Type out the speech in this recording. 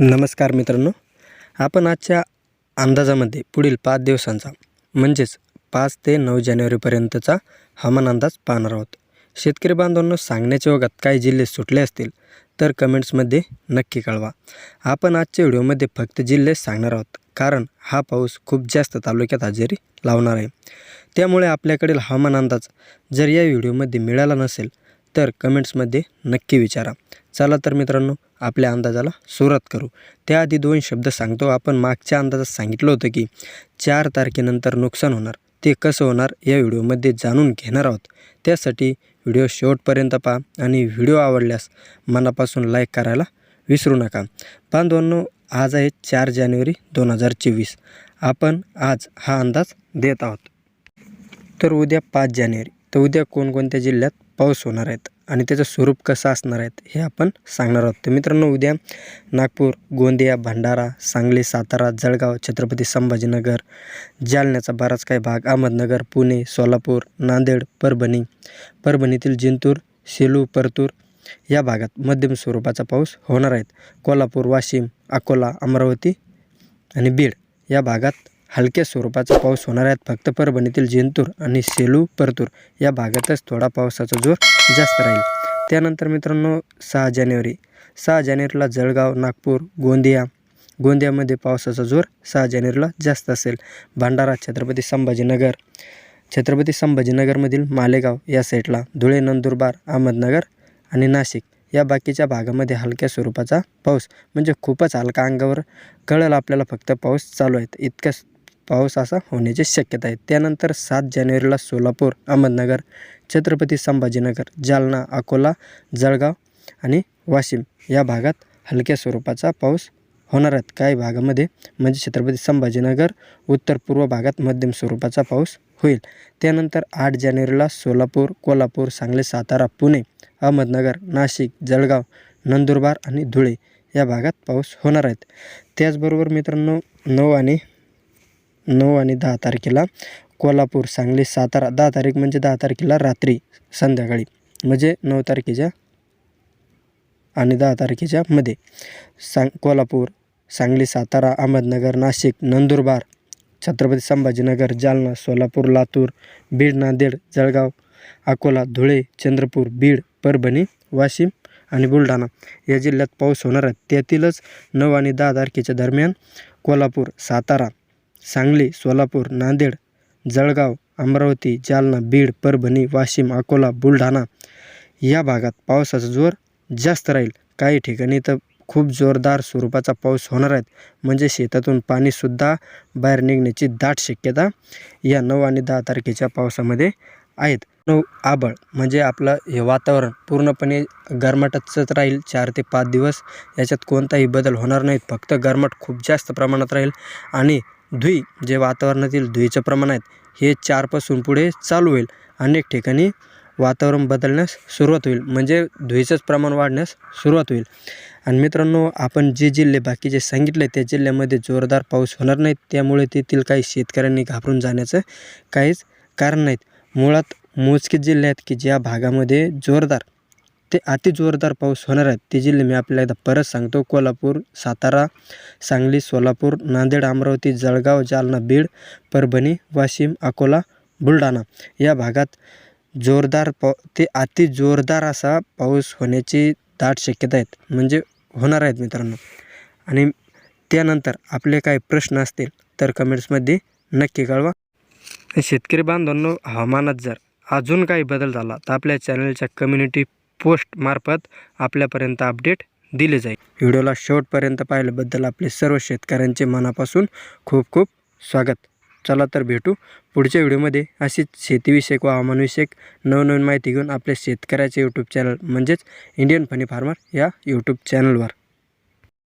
नमस्कार मित्रांनो. आपण आजच्या अंदाजामध्ये पुढील पाच दिवसांचा म्हणजेच पाच ते नऊ जानेवारीपर्यंतचा हवामान अंदाज पाहणार आहोत. शेतकरी बांधवांनो सांगण्याच्या ओघात काही जिल्हे सुटले असतील तर कमेंट्समध्ये नक्की कळवा. आपण आजच्या व्हिडिओमध्ये फक्त जिल्हे सांगणार आहोत कारण हा पाऊस खूप जास्त तालुक्यात हजेरी लावणार आहे. त्यामुळे आपल्याकडील हवामान अंदाज जर या व्हिडिओमध्ये मिळाला नसेल तर कमेंट्समध्ये नक्की विचारा. चला तर मित्रांनो आपल्या अंदाजाला सुरुवात करू. त्याआधी दोन शब्द सांगतो. आपण मागच्या अंदाजात सांगितलं होतं की चार तारखेनंतर नुकसान होणार. ते कसं होणार या व्हिडिओमध्ये जाणून घेणार आहोत. त्यासाठी व्हिडिओ शेवटपर्यंत पहा आणि व्हिडिओ आवडल्यास मनापासून लाईक करायला विसरू नका. बांधवांनो आज आहे चार जानेवारी दोन हजार चोवीस. आपण आज हा अंदाज देत आहोत. तर उद्या पाच जानेवारी. तर उद्या कोणकोणत्या जिल्ह्यात पाऊस होणार आहेत आणि त्याचं स्वरूप कसं असणार आहेत हे आपण सांगणार आहोत. तर मित्रांनो उद्या नागपूर गोंदिया भंडारा सांगली सातारा जळगाव छत्रपती संभाजीनगर जालन्याचा बराच काही भाग अहमदनगर पुणे सोलापूर नांदेड परभणी परभणीतील जिंतूर सेलू परतूर या भागात मध्यम स्वरूपाचा पाऊस होणार आहेत कोल्हापूर वाशिम अकोला अमरावती आणि बीड या भागात हलक्या स्वरूपाचा पाऊस होणार आहेत फक्त परभणीतील जिंतूर आणि सेलू परतूर या भागातच थोडा पावसाचा जोर जास्त राहील. त्यानंतर मित्रांनो सहा जानेवारी. सहा जानेवारीला जळगाव नागपूर गोंदिया. गोंदियामध्ये पावसाचा जोर सहा जानेवारीला जास्त असेल. भंडारा छत्रपती संभाजीनगर. छत्रपती संभाजीनगरमधील मालेगाव या साईडला. धुळे नंदुरबार अहमदनगर आणि नाशिक या बाकीच्या भागामध्ये हलक्या स्वरूपाचा पाऊस म्हणजे खूपच हलका अंगावर कळेल आपल्याला. फक्त पाऊस चालू आहे इतक्या पाऊस असा होण्याची शक्यता आहे. त्यानंतर सात जानेवारीला सोलापूर अहमदनगर छत्रपती संभाजीनगर जालना अकोला जळगाव आणि वाशिम या भागात हलक्या स्वरूपाचा पाऊस होणार आहेत काही भागामध्ये म्हणजे छत्रपती संभाजीनगर उत्तर पूर्व भागात मध्यम स्वरूपाचा पाऊस होईल. त्यानंतर आठ जानेवारीला सोलापूर कोल्हापूर सांगली सातारा पुणे अहमदनगर नाशिक जळगाव नंदुरबार आणि धुळे या भागात पाऊस होणार आहेत त्याचबरोबर मित्रांनो नऊ आणि नऊ आणि दहा तारखेला कोल्हापूर सांगली सातारा. दहा तारीख म्हणजे दहा तारखेला रात्री संध्याकाळी. म्हणजे नऊ तारखेच्या आणि दहा तारखेच्या मध्ये. सांग कोल्हापूर सांगली सातारा अहमदनगर नाशिक नंदुरबार छत्रपती संभाजीनगर जालना सोलापूर लातूर बीड नांदेड जळगाव अकोला धुळे चंद्रपूर बीड परभणी वाशिम आणि बुलढाणा या जिल्ह्यात पाऊस होणार आहे. त्यातीलच नऊ आणि दहा तारखेच्या दरम्यान कोल्हापूर सातारा सांगली सोलापूर नांदेड जळगाव अमरावती जालना बीड परभणी वाशिम अकोला बुलढाणा या भागात पावसाचा जोर जास्त राहील. काही ठिकाणी तर खूप जोरदार स्वरूपाचा पाऊस होणार आहेत म्हणजे शेतातून पाणीसुद्धा बाहेर निघण्याची दाट शक्यता या नऊ आणि दहा तारखेच्या पावसामध्ये आहेत. नऊ आबळ म्हणजे आपलं हे वातावरण पूर्णपणे गरमाटाचंच राहील. चार ते पाच दिवस याच्यात कोणताही बदल होणार नाहीत. फक्त गरमाट खूप जास्त प्रमाणात राहील आणि धुई जे वातावरणातील धुईचं प्रमाण आहेत हे चारपासून पुढे चालू होईल. अनेक ठिकाणी वातावरण बदलण्यास सुरुवात होईल म्हणजे धुईचंच प्रमाण वाढण्यास सुरुवात होईल. आणि मित्रांनो आपण जे जिल्हे बाकीचे सांगितले त्या जिल्ह्यामध्ये जोरदार पाऊस होणार नाही त्यामुळे तेथील काही शेतकऱ्यांनी घाबरून जाण्याचं काहीच कारण नाहीत. मुळात मोजके जिल्हे आहेत की ज्या भागामध्ये जोरदार ते अति जोरदार पाऊस होणार आहेत ते जिल्हे मी आपल्याला एकदा परत सांगतो. कोल्हापूर सातारा सांगली सोलापूर नांदेड अमरावती जळगाव जालना बीड परभणी वाशिम अकोला बुलढाणा या भागात जोरदार पाऊ ते अति जोरदार असा पाऊस होण्याची दाट शक्यता आहेत. म्हणजे होणार आहेत मित्रांनो. आणि त्यानंतर आपले काही प्रश्न असतील तर कमेंट्समध्ये नक्की कळवा. शेतकरी बांधवांनो हवामानात जर अजून काही बदल झाला तर आपल्या चॅनलच्या कम्युनिटी पोस्टमार्फत आपल्यापर्यंत अपडेट दिले जाईल. व्हिडिओला शेवटपर्यंत पाहिल्याबद्दल आपले सर्व शेतकऱ्यांचे मनापासून खूप खूप स्वागत. चला तर भेटू पुढच्या व्हिडिओमध्ये. अशीच शेतीविषयक व हवामानविषयक नवनवीन माहिती घेऊन आपल्या शेतकऱ्याचे यूट्यूब चॅनल म्हणजेच इंडियन फनी फार्मर या यूट्यूब चॅनलवर